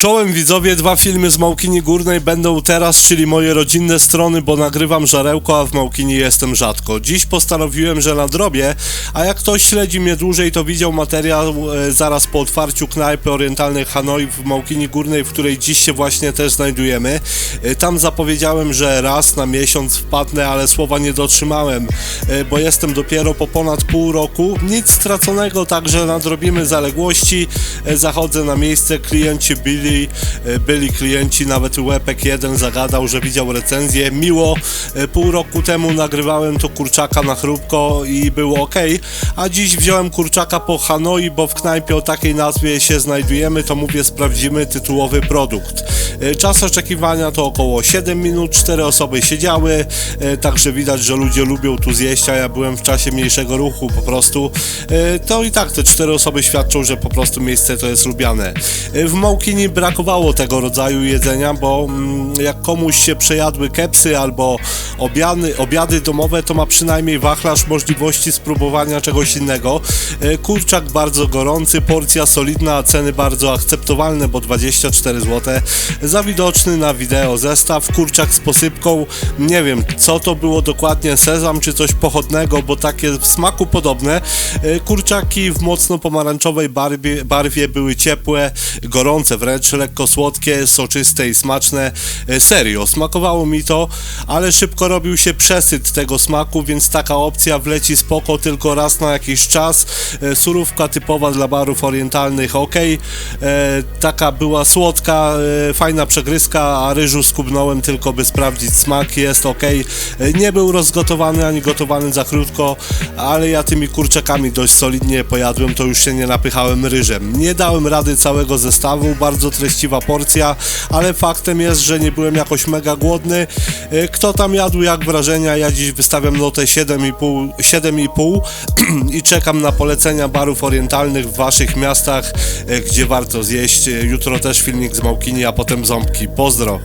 Czołem widzowie, dwa filmy z Małkini Górnej będą teraz, czyli moje rodzinne strony, bo nagrywam żarełko, a w Małkini jestem rzadko. Dziś postanowiłem, że nadrobię, a jak ktoś śledzi mnie dłużej, to widział materiał e, zaraz po otwarciu knajpy orientalnej Hanoi w Małkini Górnej, w której dziś się właśnie też znajdujemy. E, Tam zapowiedziałem, że raz na miesiąc wpadnę, ale słowa nie dotrzymałem, e, bo jestem dopiero po ponad pół roku. Nic straconego, także nadrobimy zaległości. Zachodzę na miejsce, klienci byli, e, byli klienci, nawet Łepek jeden zagadał, że widział recenzję. Miło, e, pół roku temu nagrywałem to kurczaka na chrupko i było ok, a dziś wziąłem kurczaka po Hanoi, bo w knajpie o takiej nazwie się znajdujemy, to mówię sprawdzimy tytułowy produkt. E, Czas oczekiwania to około 7 minut, 4 osoby siedziały, e, także widać, że ludzie lubią tu zjeść, a ja byłem w czasie mniejszego ruchu po prostu. E, To i tak te 4 osoby świadczą, że po prostu miejsce to jest lubiane. W Małkini brakowało tego rodzaju jedzenia, bo mm, jak komuś się przejadły kepsy albo obiady, obiady domowe, to ma przynajmniej wachlarz możliwości spróbowania czegoś innego. Kurczak bardzo gorący, porcja solidna, ceny bardzo akceptowalne, bo 24 zł. Za widoczny na wideo zestaw, kurczak z posypką, nie wiem co to było dokładnie, sezam czy coś pochodnego, bo takie w smaku podobne. E, Kurczaki w mocno pomarańczowej barwie, barwie były ciepłe, gorące wręcz, lekko słodkie, soczyste i smaczne. E, Serio, smakowało mi to, ale szybko robił się przesyt tego smaku, więc taka opcja wleci spoko tylko raz na jakiś czas. E, Surówka typowa dla barów orientalnych, ok. Taka była słodka, e, fajna przegryzka, a ryżu skubnąłem tylko by sprawdzić smak, jest ok. Nie był rozgotowany ani gotowany za krótko, ale ja tymi kurczakami dość solidnie pojadłem, to już się nie napychałem ryżem. Nie dałem rady całego zestawu, bardzo treściwa porcja, ale faktem jest, że nie byłem jakoś mega głodny. E, Kto tam jadł, jak wrażenia? Ja dziś wystawiam notę 7,5 7,5 i czekam na polecenia barów orientalnych w waszych miastach, e, gdzie warto zjeść. E, Jutro też filmik z Małkini, a potem sem pozdro!